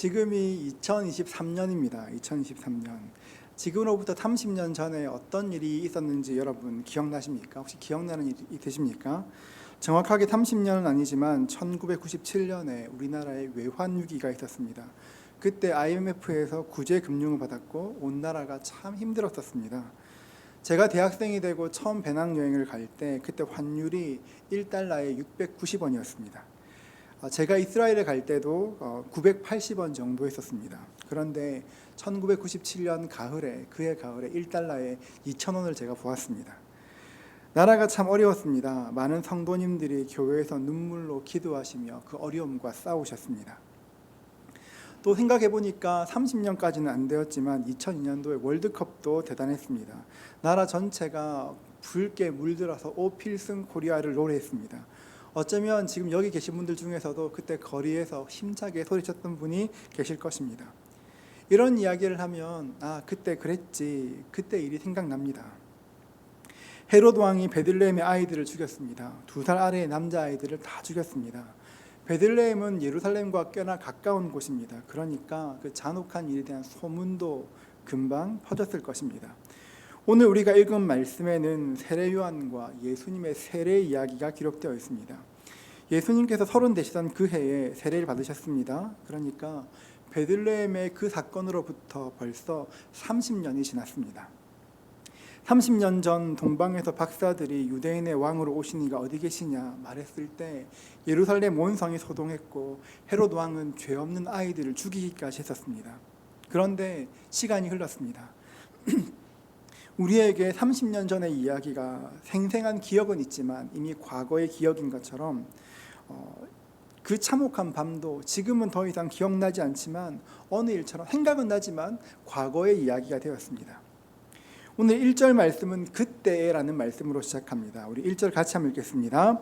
지금이 2023년입니다. 2023년. 지금으로부터 30년 전에 어떤 일이 있었는지 여러분 기억나십니까? 혹시 기억나는 일이 있으십니까? 정확하게 30년은 아니지만 1997년에 우리나라에 외환 위기가 있었습니다. 그때 IMF에서 구제 금융을 받았고 온 나라가 참 힘들었었습니다. 제가 대학생이 되고 처음 배낭 여행을 갈 때 그때 환율이 1달러에 690원이었습니다. 아, 제가 이스라엘에 갈 때도 어, 980원 정도 했었습니다. 그런데 1997년 가을에 그해 가을에 1달러에 2,000원을 제가 보았습니다. 나라가 참 어려웠습니다. 많은 성도님들이 교회에서 눈물로 기도하시며 그 어려움과 싸우셨습니다. 또 생각해 보니까 30년까지는 안 되었지만 2002년도에 월드컵도 대단했습니다. 나라 전체가 붉게 물들어서 오 필승 코리아를 노래했습니다. 어쩌면 지금 여기 계신 분들 중에서도 그때 거리에서 힘차게 소리쳤던 분이 계실 것입니다. 이런 이야기를 하면 아 그때 그랬지 그때 일이 생각납니다. 헤로드 왕이 베들레헴의 아이들을 죽였습니다. 두 살 아래의 남자 아이들을 다 죽였습니다. 베들레헴은 예루살렘과 꽤나 가까운 곳입니다. 그러니까 그 잔혹한 일에 대한 소문도 금방 퍼졌을 것입니다. 오늘 우리가 읽은 말씀에는 세례 요한과 예수님의 세례 이야기가 기록되어 있습니다. 예수님께서 서른 되시던 그 해에 세례를 받으셨습니다. 그러니까 베들레헴의 그 사건으로부터 벌써 30년이 지났습니다. 30년 전 동방에서 박사들이 유대인의 왕으로 오시니가 어디 계시냐 말했을 때 예루살렘 온 성이 소동했고 헤롯 왕은 죄 없는 아이들을 죽이기까지 했었습니다. 그런데 시간이 흘렀습니다. 우리에게 30년 전의 이야기가 생생한 기억은 있지만 이미 과거의 기억인 것처럼 어, 그 참혹한 밤도 지금은 더 이상 기억나지 않지만 어느 일처럼 생각은 나지만 과거의 이야기가 되었습니다. 오늘 1절 말씀은 그때라는 말씀으로 시작합니다. 우리 1절 같이 한번 읽겠습니다.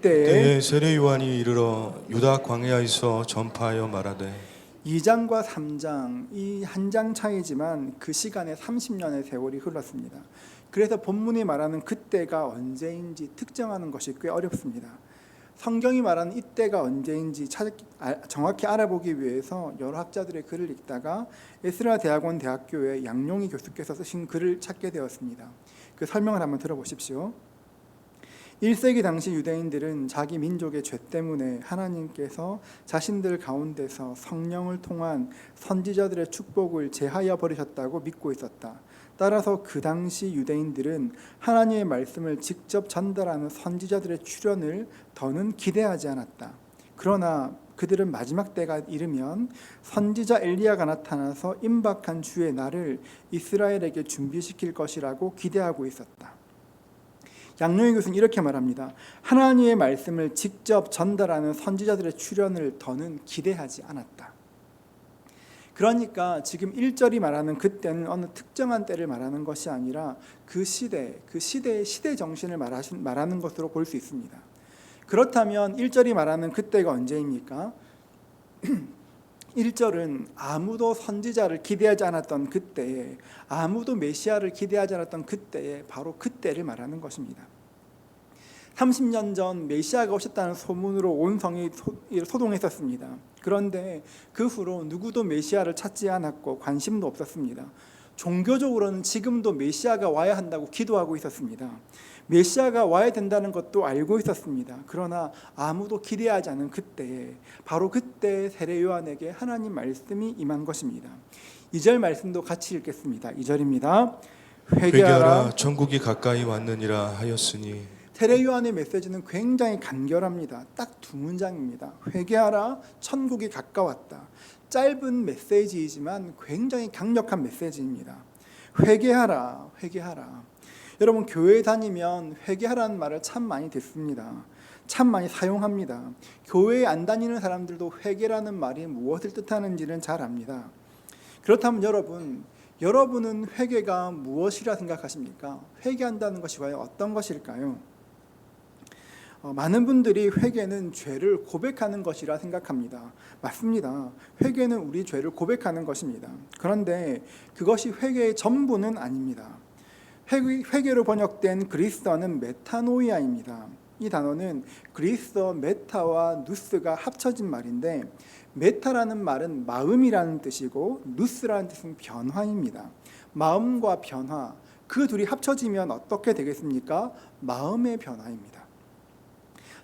때에 세례 요한이 이르러 유다 광야에서 전파하여 말하되 2장과 3장 이 한 장 차이지만 그 시간에 30년의 세월이 흘렀습니다. 그래서 본문이 말하는 그때가 언제인지 특정하는 것이 꽤 어렵습니다. 성경이 말하는 이때가 언제인지 찾, 아, 정확히 알아보기 위해서 여러 학자들의 글을 읽다가 에스라 대학원 대학교의 양용희 교수께서 쓰신 글을 찾게 되었습니다. 그 설명을 한번 들어보십시오. 1세기 당시 유대인들은 자기 민족의 죄 때문에 하나님께서 자신들 가운데서 성령을 통한 선지자들의 축복을 제하여 버리셨다고 믿고 있었다. 따라서 그 당시 유대인들은 하나님의 말씀을 직접 전달하는 선지자들의 출현을 더는 기대하지 않았다. 그러나 그들은 마지막 때가 이르면 선지자 엘리야가 나타나서 임박한 주의 날을 이스라엘에게 준비시킬 것이라고 기대하고 있었다. 양용희 교수는 이렇게 말합니다. 하나님의 말씀을 직접 전달하는 선지자들의 출현을 더는 기대하지 않았다. 그러니까 지금 1절이 말하는 그때는 어느 특정한 때를 말하는 것이 아니라 그 시대, 그 시대의 시대 정신을 말하신, 말하는 것으로 볼 수 있습니다. 그렇다면 1절이 말하는 그때가 언제입니까? 1절은 아무도 선지자를 기대하지 않았던 그때에 아무도 메시아를 기대하지 않았던 그때에 바로 그때를 말하는 것입니다. 30년 전 메시아가 오셨다는 소문으로 온 성이 소동했었습니다. 그런데 그 후로 누구도 메시아를 찾지 않았고 관심도 없었습니다. 종교적으로는 지금도 메시아가 와야 한다고 기도하고 있었습니다. 메시아가 와야 된다는 것도 알고 있었습니다. 그러나 아무도 기대하지 않은 그때에 바로 그때 세례 요한에게 하나님 말씀이 임한 것입니다. 2절 말씀도 같이 읽겠습니다. 2절입니다. 회개하라. 회개하라 천국이 가까이 왔느니라 하였으니 세례 요한의 메시지는 굉장히 간결합니다. 딱 두 문장입니다. 회개하라, 천국이 가까웠다. 짧은 메시지이지만 굉장히 강력한 메시지입니다. 회개하라, 회개하라. 여러분 교회 다니면 회개하라는 말을 참 많이 듣습니다. 참 많이 사용합니다. 교회에 안 다니는 사람들도 회개라는 말이 무엇을 뜻하는지는 잘 압니다. 그렇다면 여러분, 여러분은 회개가 무엇이라 생각하십니까? 회개한다는 것이 과연 어떤 것일까요? 어, 많은 분들이 회개는 죄를 고백하는 것이라 생각합니다. 맞습니다. 회개는 우리 죄를 고백하는 것입니다. 그런데 그것이 회개의 전부는 아닙니다. 회개 로 번역된 그리스어는 메타노이아입니다. 이 단어는 그리스어 메타와 누스가 합쳐진 말인데 메타라는 말은 마음이라는 뜻이고 누스라는 뜻은 변화입니다. 마음과 변화 그 둘이 합쳐지면 어떻게 되겠습니까? 마음의 변화입니다.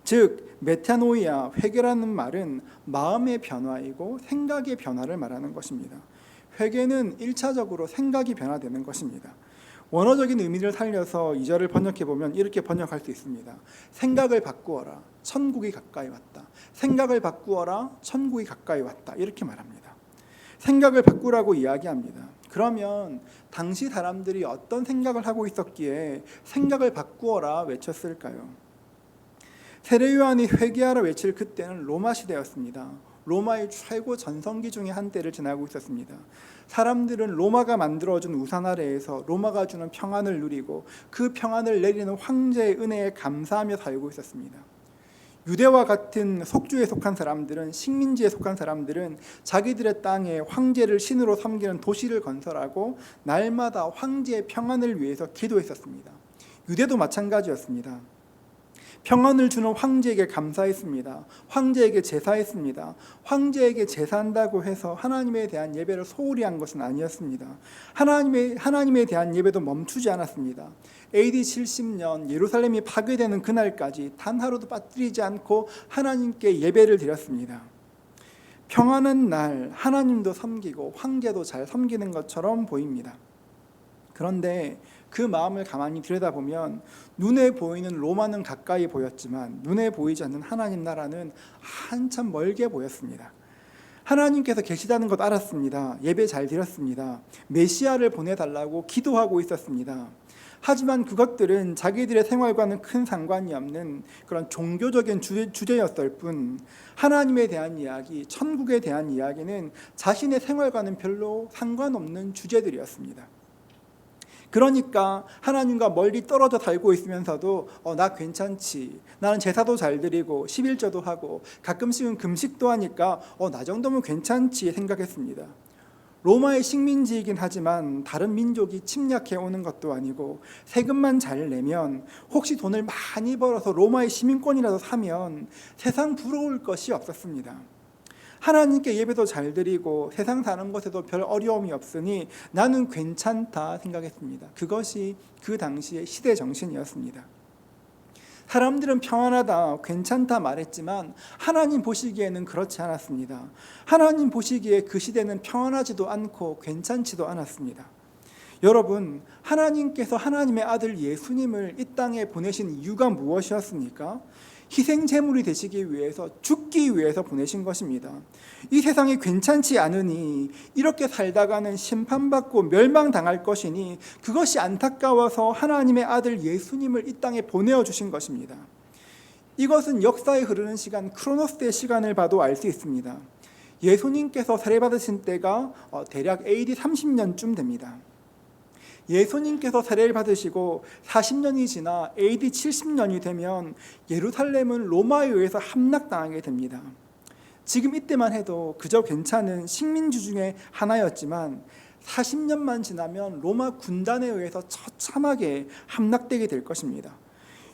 즉 메타노이아 회개라는 말은 마음의 변화이고 생각의 변화를 말하는 것입니다. 회개는 일차적으로 생각이 변화되는 것입니다. 원어적인 의미를 살려서 이 절을 번역해 보면 이렇게 번역할 수 있습니다. 생각을 바꾸어라. 천국이 가까이 왔다. 생각을 바꾸어라. 천국이 가까이 왔다. 이렇게 말합니다. 생각을 바꾸라고 이야기합니다. 그러면 당시 사람들이 어떤 생각을 하고 있었기에 생각을 바꾸어라 외쳤을까요? 세례 요한이 회개하라 외칠 그때는 로마 시대였습니다. 로마의 최고 전성기 중에 한때를 지나고 있었습니다. 사람들은 로마가 만들어준 우산 아래에서 로마가 주는 평안을 누리고 그 평안을 내리는 황제의 은혜에 감사하며 살고 있었습니다. 유대와 같은 속주에 속한 사람들은 식민지에 속한 사람들은 자기들의 땅에 황제를 신으로 섬기는 도시를 건설하고 날마다 황제의 평안을 위해서 기도했었습니다. 유대도 마찬가지였습니다. 평안을 주는 황제에게 감사했습니다. 황제에게 제사했습니다. 황제에게 제사한다고 해서 하나님에 대한 예배를 소홀히 한 것은 아니었습니다. 하나님의 하나님에 대한 예배도 멈추지 않았습니다. AD 70년 예루살렘이 파괴되는 그날까지 단 하루도 빠뜨리지 않고 하나님께 예배를 드렸습니다. 평안한 날 하나님도 섬기고 황제도 잘 섬기는 것처럼 보입니다. 그런데 그 마음을 가만히 들여다보면 눈에 보이는 로마는 가까이 보였지만 눈에 보이지 않는 하나님 나라는 한참 멀게 보였습니다. 하나님께서 계시다는 것 알았습니다. 예배 잘 드렸습니다. 메시아를 보내달라고 기도하고 있었습니다. 하지만 그것들은 자기들의 생활과는 큰 상관이 없는 그런 종교적인 주제, 주제였을 뿐 하나님에 대한 이야기, 천국에 대한 이야기는 자신의 생활과는 별로 상관없는 주제들이었습니다. 그러니까 하나님과 멀리 떨어져 살고 있으면서도 어, 나 괜찮지. 나는 제사도 잘 드리고 11조도 하고 가끔씩은 금식도 하니까 어, 나 정도면 괜찮지 생각했습니다. 로마의 식민지이긴 하지만 다른 민족이 침략해 오는 것도 아니고 세금만 잘 내면 혹시 돈을 많이 벌어서 로마의 시민권이라도 사면 세상 부러울 것이 없었습니다. 하나님께 예배도 잘 드리고 세상 사는 것에도 별 어려움이 없으니 나는 괜찮다 생각했습니다. 그것이 그 당시의 시대 정신이었습니다. 사람들은 평안하다, 괜찮다 말했지만 하나님 보시기에는 그렇지 않았습니다. 하나님 보시기에 그 시대는 평안하지도 않고 괜찮지도 않았습니다. 여러분, 하나님께서 하나님의 아들 예수님을 이 땅에 보내신 이유가 무엇이었습니까? 희생 제물이 되시기 위해서 죽기 위해서 보내신 것입니다. 이 세상이 괜찮지 않으니 이렇게 살다가는 심판받고 멸망당할 것이니 그것이 안타까워서 하나님의 아들 예수님을 이 땅에 보내어 주신 것입니다. 이것은 역사에 흐르는 시간 크로노스의 시간을 봐도 알 수 있습니다. 예수님께서 세례받으신 때가 어, 대략 AD 30년쯤 됩니다. 예수님께서 세례를 받으시고 40년이 지나 AD 70년이 되면 예루살렘은 로마에 의해서 함락당하게 됩니다. 지금 이때만 해도 그저 괜찮은 식민지 중에 하나였지만 40년만 지나면 로마 군단에 의해서 처참하게 함락되게 될 것입니다.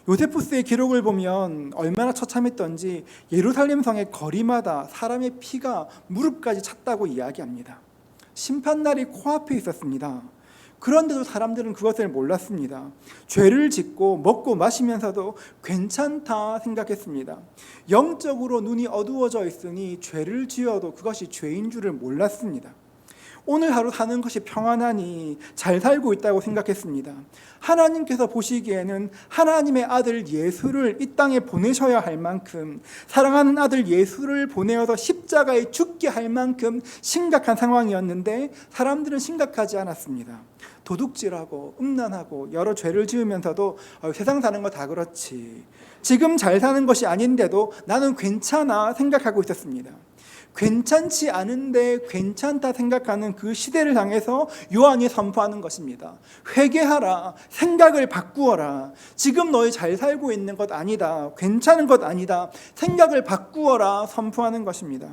요세푸스의 기록을 보면 얼마나 처참했던지 예루살렘 성의 거리마다 사람의 피가 무릎까지 찼다고 이야기합니다. 심판날이 코앞에 있었습니다. 그런데도 사람들은 그것을 몰랐습니다. 죄를 짓고 먹고 마시면서도 괜찮다 생각했습니다. 영적으로 눈이 어두워져 있으니 죄를 지어도 그것이 죄인 줄을 몰랐습니다. 오늘 하루 사는 것이 평안하니 잘 살고 있다고 생각했습니다. 하나님께서 보시기에는 하나님의 아들 예수를 이 땅에 보내셔야 할 만큼 사랑하는 아들 예수를 보내어서 십자가에 죽게 할 만큼 심각한 상황이었는데 사람들은 심각하지 않았습니다. 도둑질하고 음란하고 여러 죄를 지으면서도 어, 세상 사는 거 다 그렇지. 지금 잘 사는 것이 아닌데도 나는 괜찮아 생각하고 있었습니다. 괜찮지 않은데 괜찮다 생각하는 그 시대를 향해서 요한이 선포하는 것입니다. 회개하라. 생각을 바꾸어라. 지금 너희 잘 살고 있는 것 아니다. 괜찮은 것 아니다. 생각을 바꾸어라. 선포하는 것입니다.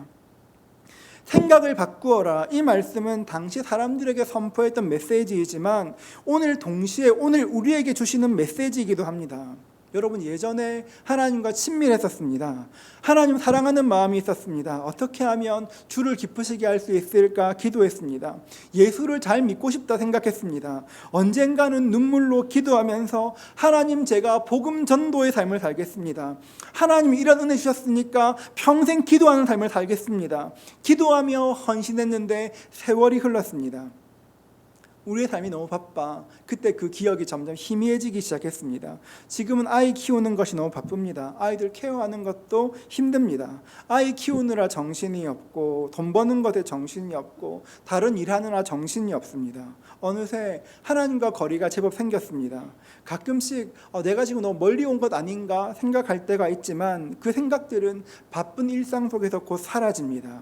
생각을 바꾸어라. 이 말씀은 당시 사람들에게 선포했던 메시지이지만 오늘 동시에 오늘 우리에게 주시는 메시지이기도 합니다. 여러분 예전에 하나님과 친밀했었습니다. 하나님 사랑하는 마음이 있었습니다. 어떻게 하면 주를 기쁘시게 할 수 있을까 기도했습니다. 예수를 잘 믿고 싶다 생각했습니다. 언젠가는 눈물로 기도하면서 하나님 제가 복음 전도의 삶을 살겠습니다. 하나님 이런 은혜 주셨으니까 평생 기도하는 삶을 살겠습니다. 기도하며 헌신했는데 세월이 흘렀습니다. 우리의 삶이 너무 바빠. 그때 그 기억이 점점 희미해지기 시작했습니다. 지금은 아이 키우는 것이 너무 바쁩니다. 아이들 케어하는 것도 힘듭니다. 아이 키우느라 정신이 없고 돈 버는 것에 정신이 없고 다른 일하느라 정신이 없습니다. 어느새 하나님과 거리가 제법 생겼습니다. 가끔씩 어, 내가 지금 너무 멀리 온 것 아닌가 생각할 때가 있지만 그 생각들은 바쁜 일상 속에서 곧 사라집니다.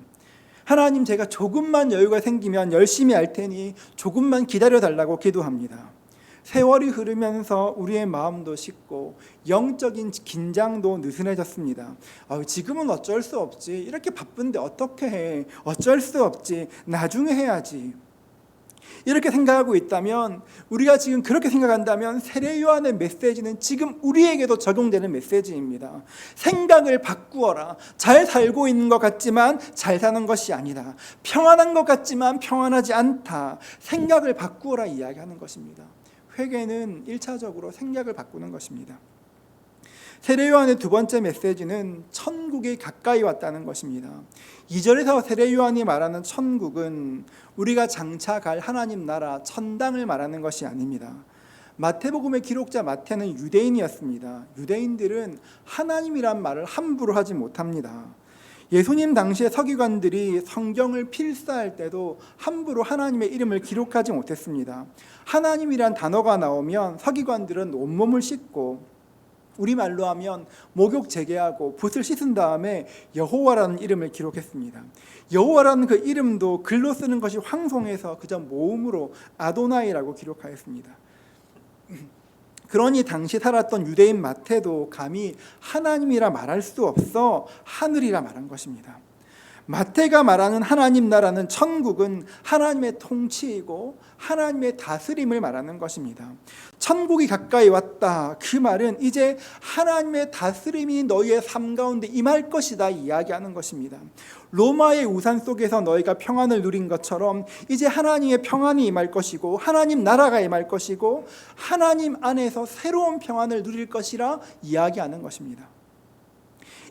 하나님 제가 조금만 여유가 생기면 열심히 할 테니 조금만 기다려 달라고 기도합니다. 세월이 흐르면서 우리의 마음도 식고 영적인 긴장도 느슨해졌습니다. 아, 지금은 어쩔 수 없지. 이렇게 바쁜데 어떻게 해? 어쩔 수 없지. 나중에 해야지. 이렇게 생각하고 있다면 우리가 지금 그렇게 생각한다면 세례 요한의 메시지는 지금 우리에게도 적용되는 메시지입니다. 생각을 바꾸어라. 잘 살고 있는 것 같지만 잘 사는 것이 아니다. 평안한 것 같지만 평안하지 않다. 생각을 바꾸어라 이야기하는 것입니다. 회개는 1차적으로 생각을 바꾸는 것입니다. 세례 요한의 두 번째 메시지는 천국이 가까이 왔다는 것입니다. 2절에서 세례 요한이 말하는 천국은 우리가 장차 갈 하나님 나라 천당을 말하는 것이 아닙니다. 마태복음의 기록자 마태는 유대인이었습니다. 유대인들은 하나님이란 말을 함부로 하지 못합니다. 예수님 당시의 서기관들이 성경을 필사할 때도 함부로 하나님의 이름을 기록하지 못했습니다. 하나님이란 단어가 나오면 서기관들은 온몸을 씻고 우리말로 하면 목욕 재개하고 붓을 씻은 다음에 여호와라는 이름을 기록했습니다. 여호와라는 그 이름도 글로 쓰는 것이 황송해서 그저 모음으로 아도나이라고 기록하였습니다. 그러니 당시 살았던 유대인 마태도 감히 하나님이라 말할 수 없어 하늘이라 말한 것입니다. 마태가 말하는 하나님 나라는 천국은 하나님의 통치이고 하나님의 다스림을 말하는 것입니다. 천국이 가까이 왔다. 그 말은 이제 하나님의 다스림이 너희의 삶 가운데 임할 것이다 이야기하는 것입니다. 로마의 우산 속에서 너희가 평안을 누린 것처럼 이제 하나님의 평안이 임할 것이고 하나님 나라가 임할 것이고 하나님 안에서 새로운 평안을 누릴 것이라 이야기하는 것입니다.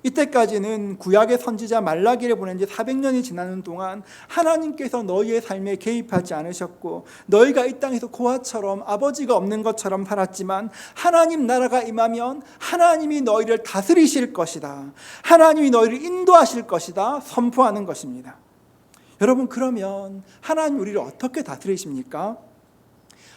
이때까지는 구약의 선지자 말라기를 보낸 지 400년이 지나는 동안 하나님께서 너희의 삶에 개입하지 않으셨고 너희가 이 땅에서 고아처럼 아버지가 없는 것처럼 살았지만 하나님 나라가 임하면 하나님이 너희를 다스리실 것이다. 하나님이 너희를 인도하실 것이다. 선포하는 것입니다. 여러분 그러면 하나님 우리를 어떻게 다스리십니까?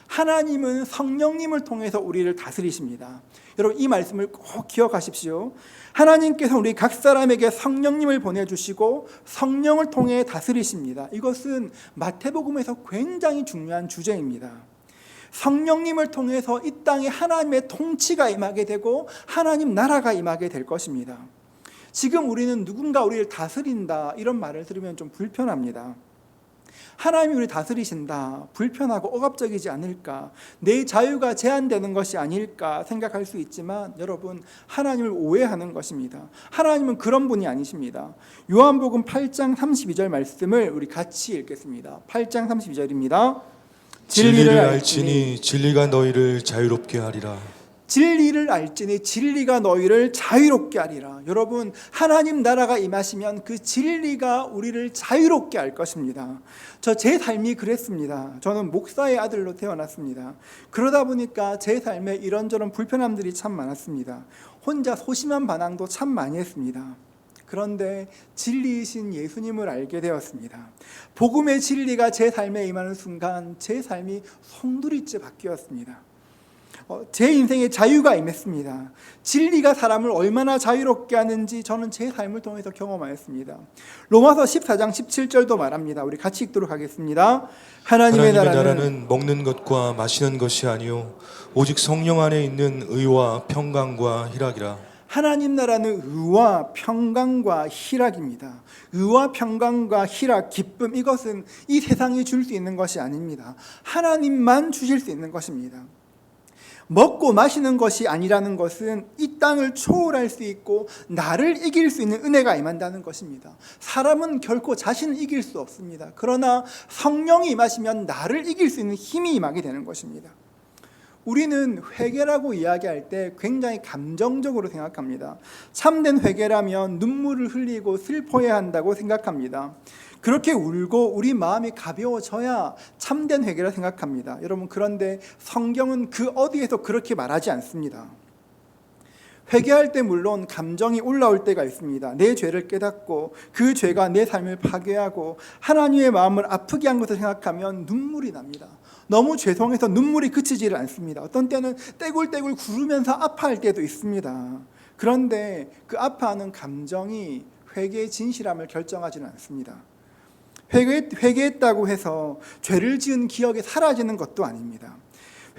하나님은 성령님을 통해서 우리를 다스리십니다. 여러분 이 말씀을 꼭 기억하십시오. 하나님께서 우리 각 사람에게 성령님을 보내주시고 성령을 통해 다스리십니다. 이것은 마태복음에서 굉장히 중요한 주제입니다. 성령님을 통해서 이 땅에 하나님의 통치가 임하게 되고 하나님 나라가 임하게 될 것입니다. 지금 우리는 누군가 우리를 다스린다 이런 말을 들으면 좀 불편합니다. 하나님이 우리 다스리신다. 불편하고 억압적이지 않을까. 내 자유가 제한되는 것이 아닐까 생각할 수 있지만 여러분 하나님을 오해하는 것입니다. 하나님은 그런 분이 아니십니다. 요한복음 8장 32절 말씀을 우리 같이 읽겠습니다. 8장 32절입니다. 진리를 알지니 진리가 너희를 자유롭게 하리라. 진리를 알지니 진리가 너희를 자유롭게 하리라. 여러분, 하나님 나라가 임하시면 그 진리가 우리를 자유롭게 할 것입니다. 저 제 삶이 그랬습니다. 저는 목사의 아들로 태어났습니다. 그러다 보니까 제 삶에 이런저런 불편함들이 참 많았습니다. 혼자 소심한 반항도 참 많이 했습니다. 그런데 진리이신 예수님을 알게 되었습니다. 복음의 진리가 제 삶에 임하는 순간 제 삶이 송두리째 바뀌었습니다. 어, 제 인생에 자유가 임했습니다. 진리가 사람을 얼마나 자유롭게 하는지 저는 제 삶을 통해서 경험하였습니다. 로마서 14장 17절도 말합니다. 우리 같이 읽도록 하겠습니다. 하나님의, 하나님의 나라는, 나라는 먹는 것과 마시는 것이 아니요 오직 성령 안에 있는 의와 평강과 희락이라. 하나님 나라는 의와 평강과 희락입니다. 의와 평강과 희락, 기쁨 이것은 이 세상이 줄 수 있는 것이 아닙니다. 하나님만 주실 수 있는 것입니다. 먹고 마시는 것이 아니라는 것은 이 땅을 초월할 수 있고 나를 이길 수 있는 은혜가 임한다는 것입니다. 사람은 결코 자신을 이길 수 없습니다. 그러나 성령이 임하시면 나를 이길 수 있는 힘이 임하게 되는 것입니다. 우리는 회개라고 이야기할 때 굉장히 감정적으로 생각합니다. 참된 회개라면 눈물을 흘리고 슬퍼해야 한다고 생각합니다. 그렇게 울고 우리 마음이 가벼워져야 참된 회개라 생각합니다. 여러분 그런데 성경은 그 어디에서 그렇게 말하지 않습니다. 회개할 때 물론 감정이 올라올 때가 있습니다. 내 죄를 깨닫고 그 죄가 내 삶을 파괴하고 하나님의 마음을 아프게 한 것을 생각하면 눈물이 납니다. 너무 죄송해서 눈물이 그치지를 않습니다. 어떤 때는 떼굴떼굴 구르면서 아파할 때도 있습니다. 그런데 그 아파하는 감정이 회개의 진실함을 결정하지는 않습니다. 회개, 회개했다고 해서 죄를 지은 기억이 사라지는 것도 아닙니다.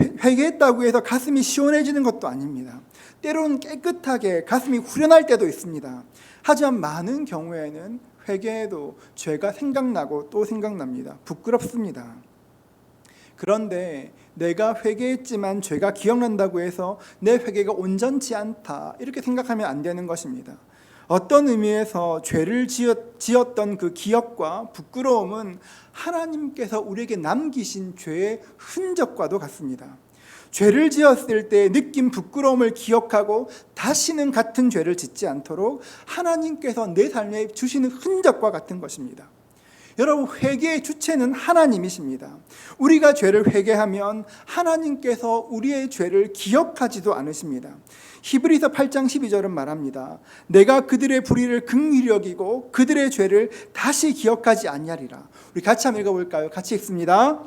회- 회개했다고 해서 가슴이 시원해지는 것도 아닙니다. 때로는 깨끗하게 가슴이 후련할 때도 있습니다. 하지만 많은 경우에는 회개해도 죄가 생각나고 또 생각납니다. 부끄럽습니다. 그런데 내가 회개했지만 죄가 기억난다고 해서 내 회개가 온전치 않다. 이렇게 생각하면 안 되는 것입니다. 어떤 의미에서 죄를 지었, 지었던 그 기억과 부끄러움은 하나님께서 우리에게 남기신 죄의 흔적과도 같습니다. 죄를 지었을 때 느낀 부끄러움을 기억하고 다시는 같은 죄를 짓지 않도록 하나님께서 내 삶에 주시는 흔적과 같은 것입니다. 여러분 회개의 주체는 하나님이십니다. 우리가 죄를 회개하면 하나님께서 우리의 죄를 기억하지도 않으십니다. 히브리서 8장 12절은 말합니다. 내가 그들의 불의를 긍휼히 여기고 그들의 죄를 다시 기억하지 아니하리라. 우리 같이 한번 읽어 볼까요? 같이 읽습니다.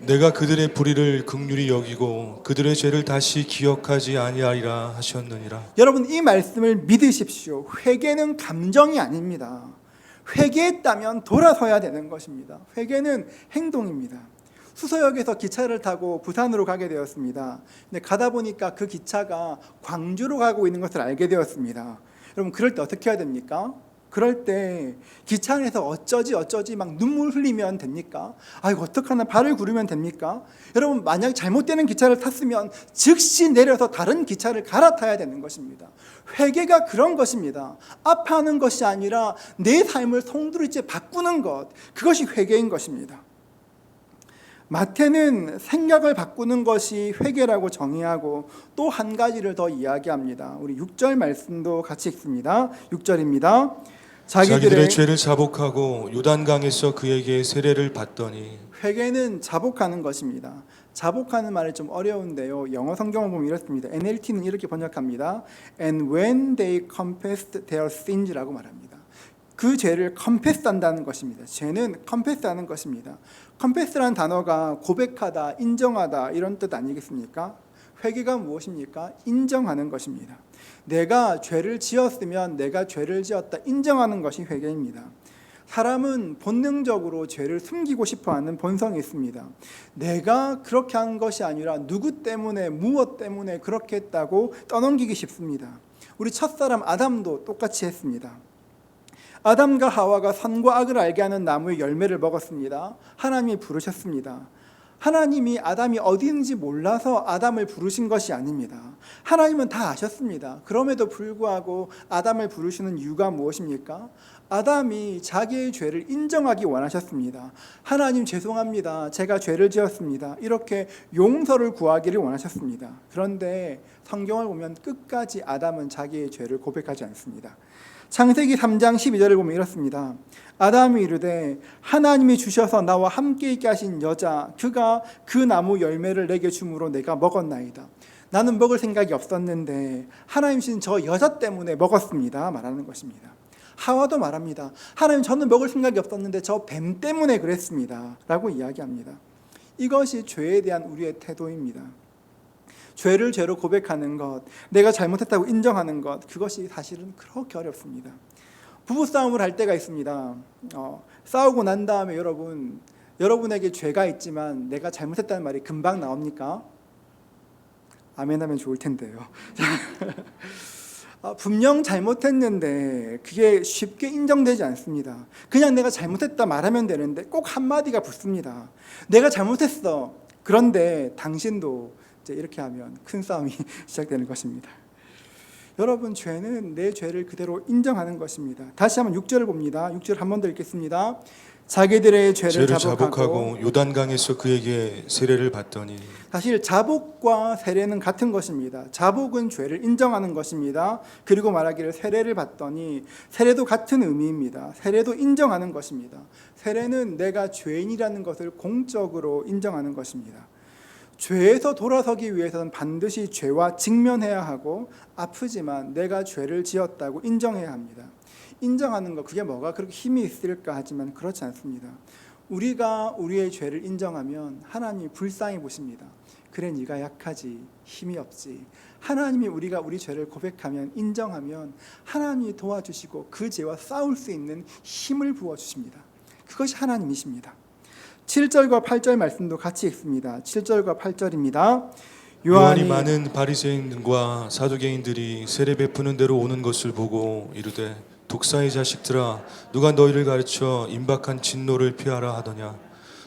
내가 그들의 불의를 극률히 여기고 그들의 죄를 다시 기억하지 아니하리라 하셨느니라. 여러분 이 말씀을 믿으십시오. 회개는 감정이 아닙니다. 회개했다면 돌아서야 되는 것입니다. 회개는 행동입니다. 수서역에서 기차를 타고 부산으로 가게 되었습니다. 근데 가다 보니까 그 기차가 광주로 가고 있는 것을 알게 되었습니다. 여러분 그럴 때 어떻게 해야 됩니까? 그럴 때 기차 안에서 어쩌지 어쩌지 막 눈물 흘리면 됩니까? 아이고 어떡하나 발을 구르면 됩니까? 여러분 만약 잘못되는 기차를 탔으면 즉시 내려서 다른 기차를 갈아타야 되는 것입니다. 회개가 그런 것입니다. 아파하는 것이 아니라 내 삶을 송두리째 바꾸는 것 그것이 회개인 것입니다. 마태는 생각을 바꾸는 것이 회개라고 정의하고 또 한 가지를 더 이야기합니다. 우리 6절 말씀도 같이 읽습니다. 6절입니다. 자기들의, 자기들의 죄를 자복하고 요단강에서 그에게 세례를 받더니 회개는 자복하는 것입니다. 자복하는 말이 좀 어려운데요. 영어 성경을 보면 이렇습니다. NLT는 이렇게 번역합니다. And when they confessed their sins라고 말합니다. 그 죄를 confess한다는 것입니다. 죄는 confess하는 것입니다. confess라는 단어가 고백하다, 인정하다 이런 뜻 아니겠습니까? 회개가 무엇입니까? 인정하는 것입니다. 내가 죄를 지었으면 내가 죄를 지었다 인정하는 것이 회개입니다. 사람은 본능적으로 죄를 숨기고 싶어 하는 본성이 있습니다. 내가 그렇게 한 것이 아니라 누구 때문에, 무엇 때문에 그렇게 했다고 떠넘기기 쉽습니다. 우리 첫사람 아담도 똑같이 했습니다. 아담과 하와가 선과 악을 알게 하는 나무의 열매를 먹었습니다. 하나님이 부르셨습니다. 하나님이 아담이 어디 있는지 몰라서 아담을 부르신 것이 아닙니다. 하나님은 다 아셨습니다. 그럼에도 불구하고 아담을 부르시는 이유가 무엇입니까? 아담이 자기의 죄를 인정하기 원하셨습니다. 하나님 죄송합니다. 제가 죄를 지었습니다. 이렇게 용서를 구하기를 원하셨습니다. 그런데 성경을 보면 끝까지 아담은 자기의 죄를 고백하지 않습니다. 창세기 3장 12절을 보면 이렇습니다. 아담이 이르되 하나님이 주셔서 나와 함께 있게 하신 여자 그가 그 나무 열매를 내게 주므로 내가 먹었나이다. 나는 먹을 생각이 없었는데 하나님 신저 여자 때문에 먹었습니다. 말하는 것입니다. 하와도 말합니다. 하나님 저는 먹을 생각이 없었는데 저 뱀 때문에 그랬습니다. 라고 이야기합니다. 이것이 죄에 대한 우리의 태도입니다. 죄를 죄로 고백하는 것, 내가 잘못했다고 인정하는 것, 그것이 사실은 그렇게 어렵습니다. 부부 싸움을 할 때가 있습니다. 어, 싸우고 난 다음에 여러분, 여러분에게 죄가 있지만 내가 잘못했다는 말이 금방 나옵니까? 아멘하면 좋을 텐데요. 아, 분명 잘못했는데 그게 쉽게 인정되지 않습니다. 그냥 내가 잘못했다 말하면 되는데 꼭 한마디가 붙습니다. 내가 잘못했어. 그런데 당신도 이제 이렇게 하면 큰 싸움이 시작되는 것입니다. 여러분 죄는 내 죄를 그대로 인정하는 것입니다. 다시 한번 6절을 봅니다. 6절 한 번 더 읽겠습니다. 자기들의 죄를, 죄를 자복하고, 자복하고 요단강에서 그에게 세례를 받더니 사실 자복과 세례는 같은 것입니다. 자복은 죄를 인정하는 것입니다. 그리고 말하기를 세례를 받더니 세례도 같은 의미입니다. 세례도 인정하는 것입니다. 세례는 내가 죄인이라는 것을 공적으로 인정하는 것입니다. 죄에서 돌아서기 위해서는 반드시 죄와 직면해야 하고 아프지만 내가 죄를 지었다고 인정해야 합니다. 인정하는 것 그게 뭐가 그렇게 힘이 있을까 하지만 그렇지 않습니다. 우리가 우리의 죄를 인정하면 하나님이 불쌍히 보십니다. 그래 네가 약하지 힘이 없지. 하나님이 우리가 우리 죄를 고백하면 인정하면 하나님이 도와주시고 그 죄와 싸울 수 있는 힘을 부어 주십니다. 그것이 하나님이십니다. 7절과 8절 말씀도 같이 읽습니다. 7절과 8절입니다. 요한이 많은 바리새인과 사두개인들이 세례 베푸는 대로 오는 것을 보고 이르되 독사의 자식들아 누가 너희를 가르쳐 임박한 진노를 피하라 하더냐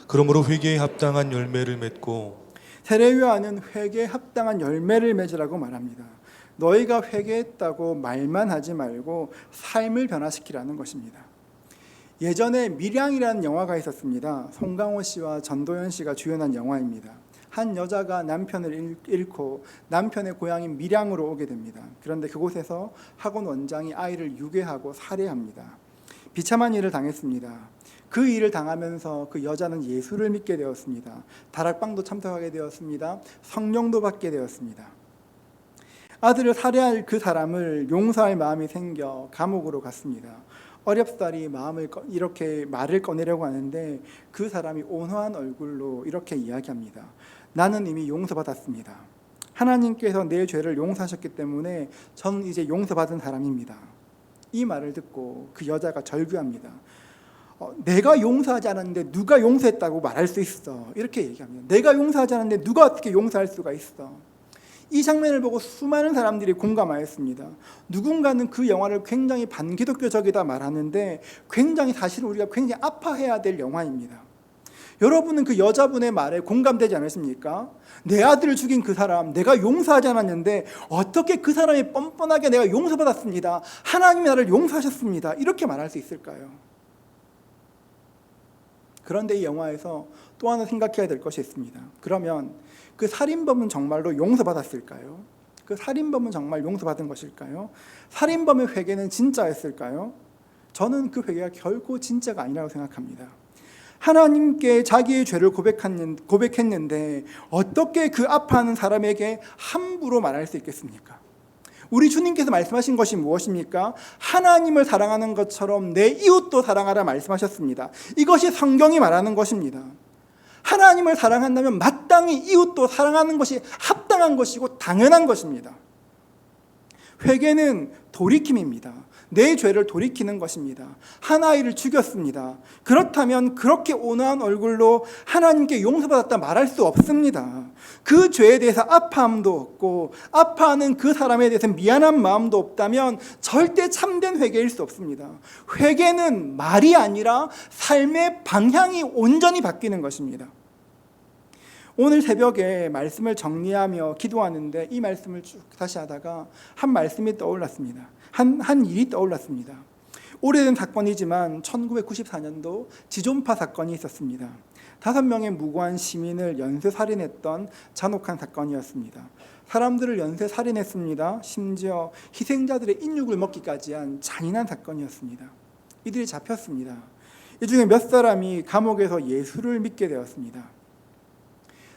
그러므로 회개에 합당한 열매를 맺고 세례 요한은 회개에 합당한 열매를 맺으라고 말합니다. 너희가 회개했다고 말만 하지 말고 삶을 변화시키라는 것입니다. 예전에 밀양이라는 영화가 있었습니다. 송강호 씨와 전도연 씨가 주연한 영화입니다. 한 여자가 남편을 잃- 잃고 남편의 고향인 밀양으로 오게 됩니다. 그런데 그곳에서 학원 원장이 아이를 유괴하고 살해합니다. 비참한 일을 당했습니다. 그 일을 당하면서 그 여자는 예수를 믿게 되었습니다. 다락방도 참석하게 되었습니다. 성령도 받게 되었습니다. 아들을 살해할 그 사람을 용서할 마음이 생겨 감옥으로 갔습니다. 어렵사리 마음을 꺼- 이렇게 말을 꺼내려고 하는데 그 사람이 온화한 얼굴로 이렇게 이야기합니다. 나는 이미 용서받았습니다. 하나님께서 내 죄를 용서하셨기 때문에 저는 이제 용서받은 사람입니다. 이 말을 듣고 그 여자가 절규합니다. 어, 내가 용서하지 않았는데 누가 용서했다고 말할 수 있어? 이렇게 얘기합니다. 내가 용서하지 않았는데 누가 어떻게 용서할 수가 있어? 이 장면을 보고 수많은 사람들이 공감하였습니다. 누군가는 그 영화를 굉장히 반기독교적이다 말하는데 굉장히 사실 우리가 굉장히 아파해야 될 영화입니다. 여러분은 그 여자분의 말에 공감되지 않으십니까? 내 아들을 죽인 그 사람, 내가 용서하지 않았는데 어떻게 그 사람이 뻔뻔하게 내가 용서받았습니다. 하나님이 나를 용서하셨습니다. 이렇게 말할 수 있을까요? 그런데 이 영화에서 또 하나 생각해야 될 것이 있습니다. 그러면 그 살인범은 정말로 용서받았을까요? 그 살인범은 정말 용서받은 것일까요? 살인범의 회개는 진짜였을까요? 저는 그 회개가 결코 진짜가 아니라고 생각합니다. 하나님께 자기의 죄를 고백했는데 어떻게 그 아파하는 사람에게 함부로 말할 수 있겠습니까? 우리 주님께서 말씀하신 것이 무엇입니까? 하나님을 사랑하는 것처럼 내 이웃도 사랑하라 말씀하셨습니다. 이것이 성경이 말하는 것입니다. 하나님을 사랑한다면 마땅히 이웃도 사랑하는 것이 합당한 것이고 당연한 것입니다. 회개는 돌이킴입니다. 내 죄를 돌이키는 것입니다. 한 아이를 죽였습니다. 그렇다면 그렇게 온화한 얼굴로 하나님께 용서받았다 말할 수 없습니다. 그 죄에 대해서 아파함도 없고 아파하는 그 사람에 대해서 미안한 마음도 없다면 절대 참된 회개일 수 없습니다. 회개는 말이 아니라 삶의 방향이 온전히 바뀌는 것입니다. 오늘 새벽에 말씀을 정리하며 기도하는데 이 말씀을 쭉 다시 하다가 한 말씀이 떠올랐습니다. 한, 한 일이 떠올랐습니다. 오래된 사건이지만 1994년도 지존파 사건이 있었습니다. 다섯 명의 무고한 시민을 연쇄 살인했던 잔혹한 사건이었습니다. 사람들을 연쇄 살인했습니다. 심지어 희생자들의 인육을 먹기까지 한 잔인한 사건이었습니다. 이들이 잡혔습니다. 이 중에 몇 사람이 감옥에서 예수를 믿게 되었습니다.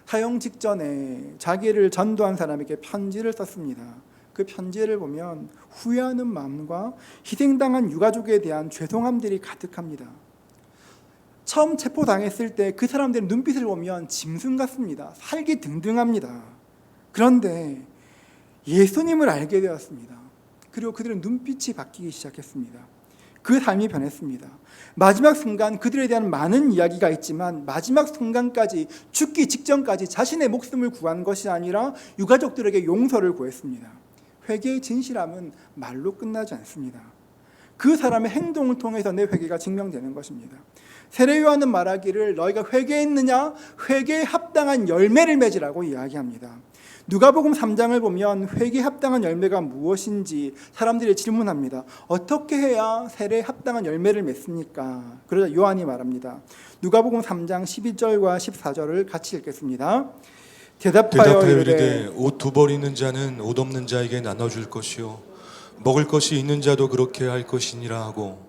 사형 직전에 자기를 전도한 사람에게 편지를 썼습니다. 그 편지를 보면 후회하는 마음과 희생당한 유가족에 대한 죄송함들이 가득합니다. 처음 체포당했을 때 그 사람들의 눈빛을 보면 짐승 같습니다. 살기 등등합니다. 그런데 예수님을 알게 되었습니다. 그리고 그들의 눈빛이 바뀌기 시작했습니다. 그 삶이 변했습니다. 마지막 순간 그들에 대한 많은 이야기가 있지만 마지막 순간까지 죽기 직전까지 자신의 목숨을 구한 것이 아니라 유가족들에게 용서를 구했습니다. 회개의 진실함은 말로 끝나지 않습니다. 그 사람의 행동을 통해서 내 회개가 증명되는 것입니다. 세례 요한은 말하기를 너희가 회개했느냐? 회개에 합당한 열매를 맺으라고 이야기합니다. 누가복음 3장을 보면 회개에 합당한 열매가 무엇인지 사람들이 질문합니다. 어떻게 해야 세례에 합당한 열매를 맺습니까? 그러자 요한이 말합니다. 누가복음 3장 12절과 14절을 같이 읽겠습니다. 대답하여 이르되 옷 두 벌 있는 자는 옷 없는 자에게 나눠줄 것이요. 먹을 것이 있는 자도 그렇게 할 것이니라 하고.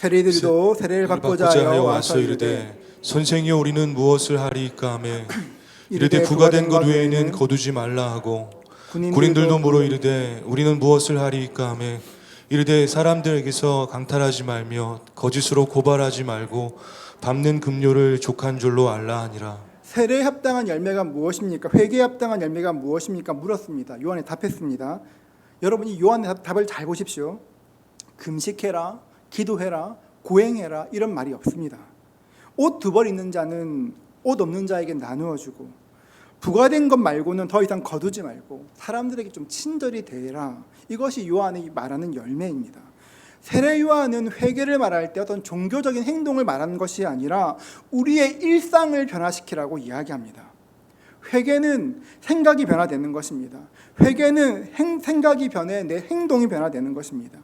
세례들도 세례를 받고자 하여 와서 이르되 선생이여 우리는 무엇을 하리이까 하매 이르되 부가된 것 외에는 거두지 말라 하고 군인들도 물어 이르되 우리는 무엇을 하리이까 하매 이르되 사람들에게서 강탈하지 말며 거짓으로 고발하지 말고 밟는 금료를 족한 줄로 알라 하니라 세례에 합당한 열매가 무엇입니까? 회개에 합당한 열매가 무엇입니까? 물었습니다. 요한이 답했습니다. 여러분 이 요한의 답- 답을 잘 보십시오. 금식해라, 기도해라, 고행해라 이런 말이 없습니다. 옷 두 벌 있는 자는 옷 없는 자에게 나누어 주고 부과된 것 말고는 더 이상 거두지 말고 사람들에게 좀 친절히 대해라. 이것이 요한이 말하는 열매입니다. 세례 요한은 회개를 말할 때 어떤 종교적인 행동을 말하는 것이 아니라 우리의 일상을 변화시키라고 이야기합니다. 회개는 생각이 변화되는 것입니다. 회개는 행- 생각이 변해 내 행동이 변화되는 것입니다.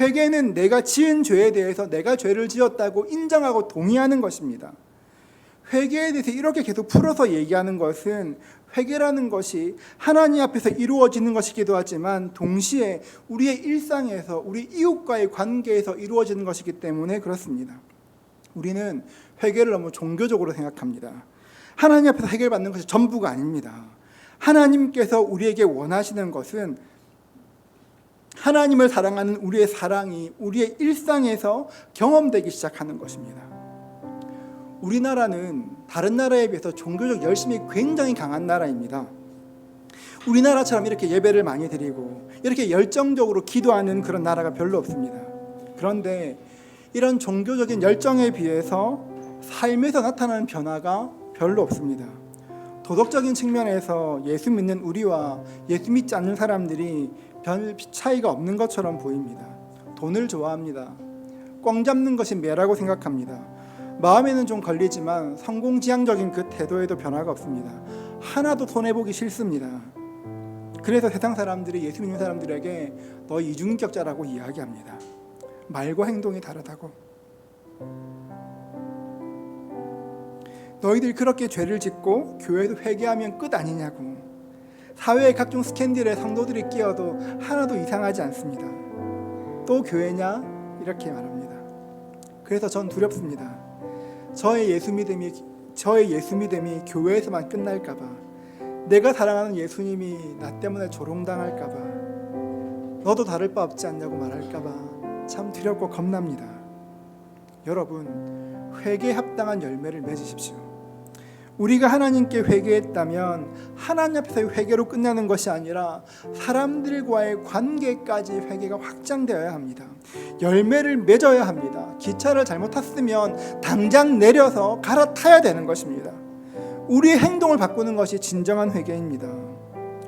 회개는 내가 지은 죄에 대해서 내가 죄를 지었다고 인정하고 동의하는 것입니다. 회개에 대해서 이렇게 계속 풀어서 얘기하는 것은 회개라는 것이 하나님 앞에서 이루어지는 것이기도 하지만 동시에 우리의 일상에서 우리 이웃과의 관계에서 이루어지는 것이기 때문에 그렇습니다. 우리는 회개를 너무 종교적으로 생각합니다. 하나님 앞에서 해결받는 것이 전부가 아닙니다. 하나님께서 우리에게 원하시는 것은 하나님을 사랑하는 우리의 사랑이 우리의 일상에서 경험되기 시작하는 것입니다. 우리나라는 다른 나라에 비해서 종교적 열심이 굉장히 강한 나라입니다. 우리나라처럼 이렇게 예배를 많이 드리고 이렇게 열정적으로 기도하는 그런 나라가 별로 없습니다. 그런데 이런 종교적인 열정에 비해서 삶에서 나타나는 변화가 별로 없습니다. 도덕적인 측면에서 예수 믿는 우리와 예수 믿지 않는 사람들이 별 차이가 없는 것처럼 보입니다. 돈을 좋아합니다. 꽝 잡는 것이 매라고 생각합니다. 마음에는 좀 걸리지만 성공지향적인 그 태도에도 변화가 없습니다. 하나도 손해 보기 싫습니다. 그래서 세상 사람들이 예수 믿는 사람들에게 너 이중인격자라고 이야기합니다. 말과 행동이 다르다고. 너희들 그렇게 죄를 짓고 교회에서 회개하면 끝 아니냐고. 사회의 각종 스캔들에 성도들이 끼어도 하나도 이상하지 않습니다. 또 교회냐? 이렇게 말합니다. 그래서 전 두렵습니다. 저의 예수 믿음이 저의 예수 믿음이 교회에서만 끝날까봐 내가 사랑하는 예수님이 나 때문에 조롱당할까봐 너도 다를 바 없지 않냐고 말할까봐 참 두렵고 겁납니다. 여러분 회개 합당한 열매를 맺으십시오. 우리가 하나님께 회개했다면 하나님 앞에서의 회개로 끝나는 것이 아니라 사람들과의 관계까지 회개가 확장되어야 합니다. 열매를 맺어야 합니다. 기차를 잘못 탔으면 당장 내려서 갈아타야 되는 것입니다. 우리의 행동을 바꾸는 것이 진정한 회개입니다.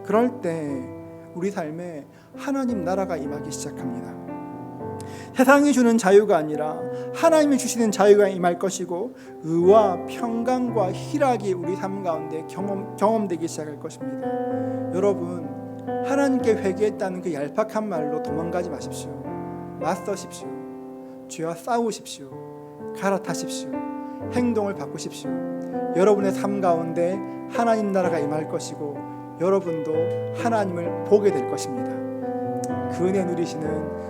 그럴 때 우리 삶에 하나님 나라가 임하기 시작합니다. 세상이 주는 자유가 아니라 하나님이 주시는 자유가 임할 것이고 의와 평강과 희락이 우리 삶 가운데 경험, 경험되기 시작할 것입니다. 여러분 하나님께 회개했다는 그 얄팍한 말로 도망가지 마십시오. 맞서십시오. 죄와 싸우십시오. 갈아타십시오. 행동을 바꾸십시오. 여러분의 삶 가운데 하나님 나라가 임할 것이고 여러분도 하나님을 보게 될 것입니다. 그 은혜 누리시는